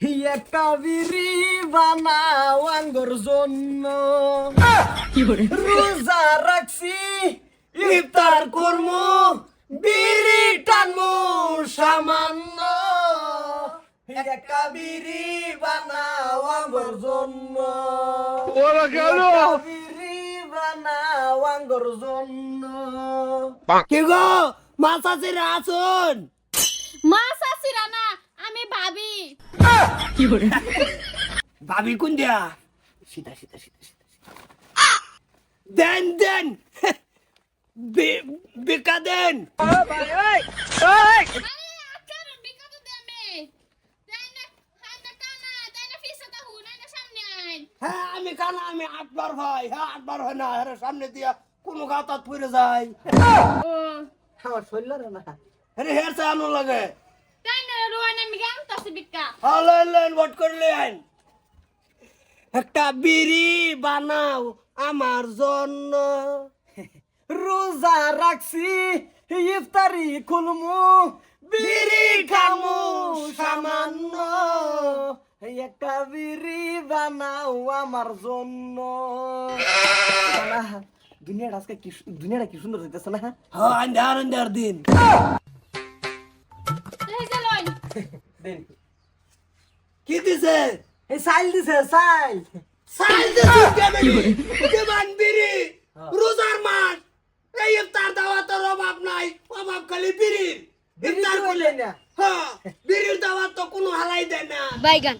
একটা বিড়ি বানাও আঙ্গর জন্য। রোজা রাখছি ইফতার করমু বিড়ি টানমু সামান্য। একটা বিড়ি বানাও আঙ্গর জন্য। বিড়ি বানাও আঙ্গর জন্য। কি গো মাছ আছে আসুন মাছ আসিরা না আমি ভাবি। ভাবি কোন দিয়া? সীতা সীতা সীতা সীতা দেন দেন। বেকা দেন। হ্যাঁ আমি কানা আমি আটবার ভাই। হ্যাঁ আটবার হয় না। হ্যাঁ সামনে দিয়া কোনো গাতাত পড়ে যায়। ও। আমার শরীর না। আরে হের সে আনো লাগে। ভোট আইন একটা বিড়ি বানাও আমার জন্য। রোজা রাখছি ইফতারি খুলমু। বিড়ি খামু সামান্য। একটা বিড়ি বানাও আমার জন্য। দুনিয়াটা আজকে কি দুনিয়াটা কি সুন্দর হইতেছে না? হ্যাঁ আন্ধার আন্ধার দিন। দেন। কি দিছে? এই সাইল দিছে সাইল সাল দিছে কেমনি দেবান বিড়ি রোজার মাস। এই ইফতার দাওয়াতের অভাব নাই অভাব খালি বিড়ির। ইফতার করলে না। হ্যাঁ বিড়ির দাওয়াত তো কোনো হালাই দেয় না। বাইগান।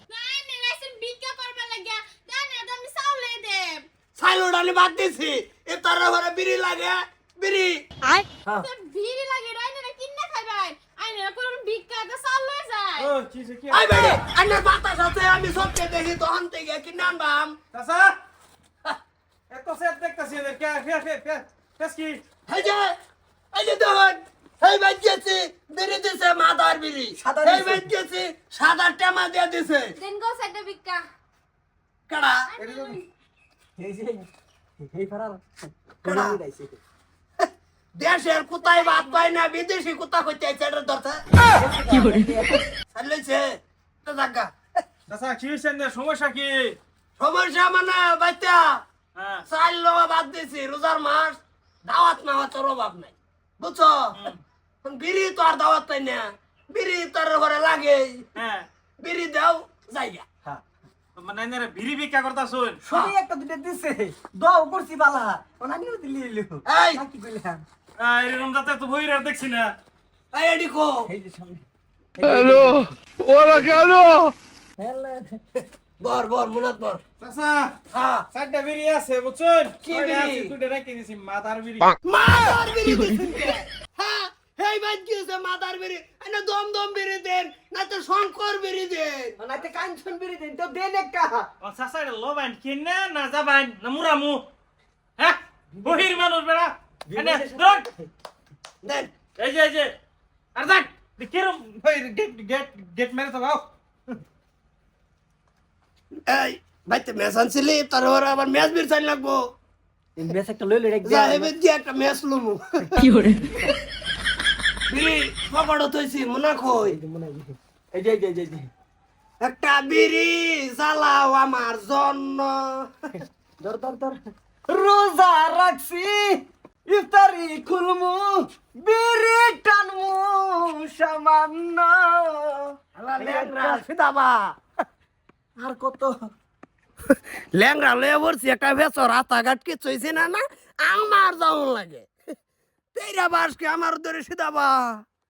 সাইল ওডালে বাদ দিছি। ইফতার ঘরে বিড়ি লাগে বিড়ি। হ্যাঁ। তো ভিড়ি লাগে রাইনা কিন্না খাইবাই আইনা কোন যায় আই বেড়ে আন্নার বাতাস আছে আমি সবকে দেখি তখন থেকে কি নাম বাম? চাচা? এত সেট দেখতেছি এদের কে ফে ফে ফে ফেস কি? এই যে এই যে দেখুন এই বাজ্যেছি বিড়ি দিছে মাদার বিড়ি। এই। বাজ্যেছি সাদা টেমা দিয়ে দিছে। দেন গো সাইডে বিকা কাড়া এই যে এই ফারার কেডা? দেশের কোথায় বাদ পায় না বিদেশি কোথা করতে আইছে এটা ধরতে কি করে চালিয়েছে জাগা। চাচা কি হইছে সমস্যা কি? সমস্যা মানে বাচ্চা হ্যাঁ। চাল লোয়া বাদ দিছি রোজার মাস দাওয়াত মাওয়াতের অভাব নাই। বুঝছ? বিড়ি তো আর দাওয়াত পাই না। বিড়ি তার ঘরে লাগে। হ্যাঁ। বিড়ি দাও যাইগা হ্যাঁ। মানে ভিড়ি ভিক্ষা করতা শুন একটা দুটো দিছে। দাও করছি বালা। ওনা নিও দিলি এই। কি কইলাম? এরকম যাতে তো বই আর দেখছি না। এই এডি কো। এই যে সামনে। হ্যালো ওরা কেন? বর বর মুনাত বর। চাচা হ্যাঁ। চারটা বিড়ি আছে বুঝছেন? কি বিড়ি? দুইটা রেখে দিছি মাদার বিড়ি। মাদার বিড়ি হ্যাঁ এই বাদ গিয়েছে মাদার বিড়ি। এনে দম দম বিড়ি দেন না তো শঙ্কর বিড়ি দেন। ওনাতে কাঞ্চন বিড়ি দেন তো দেন একটা। ও চাচা এটা লোবাইন কিনে না যাবাইন না মুরামু। হ্যাঁ বহির মানুষ বেড়া। দেন এই যে এই যে আর দেখ কিরম গেট গেট গেট মেরে তো বাও এই বাইতে ম্যাচ আনছিলি তার ঘরে আবার ম্যাচ বির চাই লাগবো বেশ একটা লইলে রেখ যা এবার দিয়ে একটা ম্যাচ লমু কি করে বিড়ি পকড় থইছি মনে কই এই যে এই যে এই যে, একটা বিড়ি জ্বালাও আমার জন্য রোজা রাখছি ইফতারি খুলমু বিড়ি টানমু সামান্য সিদাবা আর কত? ল্যাংরা লয়ে পড়ছি একটা ভেসর রাস্তাঘাট কি চইছে না না আমার যাওন লাগে। তেরা বাসকে আমার ধরে সিদাবা